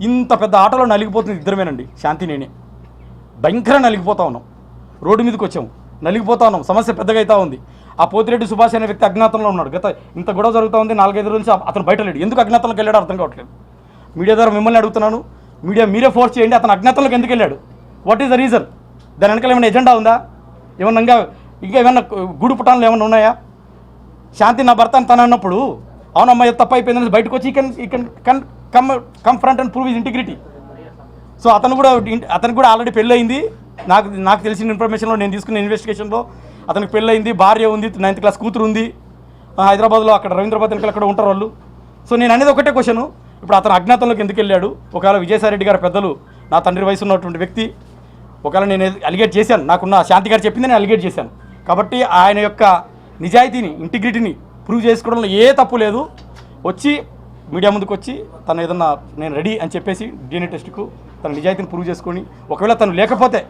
ఇంత పెద్ద ఆటలో నలిగిపోతుంది ఇద్దరమేనండి. శాంతి నేనే. భయంకర నలిగిపోతా ఉన్నాం. రోడ్డు మీదకి వచ్చాము నలిగిపోతా ఉన్నాం. సమస్య పెద్దగా అవుతా ఉంది. ఆ పోతిరెడ్డి సుభాష్ అనే వ్యక్తి అజ్ఞాతంలో ఉన్నాడు. గత ఇంత గొడవ జరుగుతూ ఉంది. నాలుగైదు రోజుల నుంచి అతను బయట లేడు. ఎందుకు అజ్ఞాతంలోకి వెళ్ళాడు అర్థం కావట్లేదు. మీడియా ద్వారా మిమ్మల్ని అడుగుతున్నాను. మీడియా మీరే ఫోర్స్ చేయండి. అతను అజ్ఞాతంలోకి ఎందుకు వెళ్ళాడు? వాట్ ఈస్ ద రీజన్ దాని వెనకాల ఏమైనా ఎజెండా ఉందా? ఏమన్నా ఇంకా ఇంకా ఏమైనా గూడు పుటాన్లు ఏమైనా ఉన్నాయా? శాంతి నా భర్త అని తను అన్నప్పుడు అవునమ్మా ఇది తప్పు అయిపోయిందని బయటకు వచ్చి ఈ కెన్ ఈ కెన్ కన్ come come front and prove is integrity so అతను కూడా అతనికి కూడా ఆల్రెడీ పెళ్ళయింది. నాకు నాకు తెలిసిన ఇన్ఫర్మేషన్లో నేను తీసుకున్న ఇన్వెస్టిగేషన్లో అతనికి పెళ్ళయింది భార్య ఉంది నైన్త్ క్లాస్ కూతురు ఉంది. హైదరాబాద్లో అక్కడ రవీంద్రబాద్ వెనకాల అక్కడ ఉంటారు వాళ్ళు. సో నేను అనేది ఒకటే క్వశ్చన్ ఇప్పుడు అతను అజ్ఞాతంలోకి ఎందుకు వెళ్ళాడు? ఒకవేళ విజయసాయిరెడ్డి గారి పెద్దలు నా తండ్రి వయసు ఉన్నటువంటి వ్యక్తి ఒకవేళ నేను అలిగేట్ చేశాను నాకున్న శాంతి గారు చెప్పింది నేను అలిగేట్ చేశాను. కాబట్టి ఆయన యొక్క నిజాయితీని ఇంటిగ్రిటీని ప్రూవ్ చేసుకోవడంలో ఏ తప్పు లేదు. వచ్చి మీడియా ముందుకు వచ్చి తను ఏదన్నా నేను రెడీ అని చెప్పేసి డిఎన్ఏ టెస్ట్కు తన నిజాయితీని ప్రూవ్ చేసుకొని ఒకవేళ తను లేకపోతే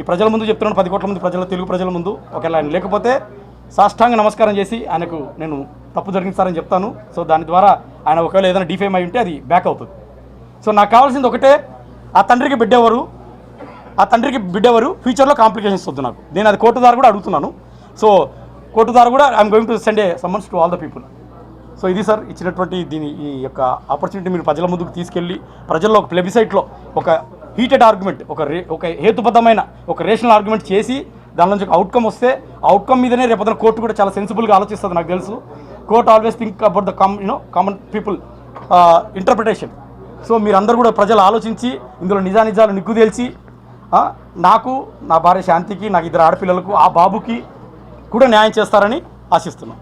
ఈ ప్రజల ముందు చెప్తున్నాను పది కోట్ల మంది ప్రజల తెలుగు ప్రజల ముందు ఒకవేళ ఆయన లేకపోతే సాష్టాంగ నమస్కారం చేసి ఆయనకు నేను తప్పు జరిగిస్తారని చెప్తాను. సో దాని ద్వారా ఆయన ఒకవేళ ఏదైనా డిఫేమ్ అయి ఉంటే అది బ్యాక్ అవుతుంది. సో నాకు కావాల్సింది ఒకటే ఆ తండ్రికి బిడ్డెవరు ఆ తండ్రికి బిడ్డెవరు ఫ్యూచర్లో కాంప్లికేషన్స్ వద్దు నాకు. నేను అది కోర్టు ద్వారా కూడా అడుగుతున్నాను. సో కోర్టు ద్వారా కూడా I'm going to send a summons to all the people so ఇది సార్ ఇచ్చినటువంటి దీని ఈ యొక్క ఆపర్చునిటీ మీరు ప్రజల ముందుకు తీసుకెళ్ళి ప్రజల్లో ఒక ప్లెబిసైట్లో ఒక హీటెడ్ ఆర్గ్యుమెంట్ ఒక రే ఒక హేతుబద్ధమైన ఒక రేషనల్ ఆర్గ్యుమెంట్ చేసి దాని నుంచి ఒక అవుట్కమ్ వస్తే అవుట్కమ్ మీదనే రేపొద్దున కోర్టు కూడా చాలా సెన్సిబుల్గా ఆలోచిస్తుంది నాకు తెలుసు. Court always think about the come you know common people interpretation so మీరందరూ కూడా ప్రజలు ఆలోచించి ఇందులో నిజానిజాలు నిగ్గు తేల్చి నాకు నా భార్య శాంతికి నాకు ఇద్దరు ఆడపిల్లలకు ఆ బాబుకి కూడా న్యాయం చేస్తారని ఆశిస్తున్నాం.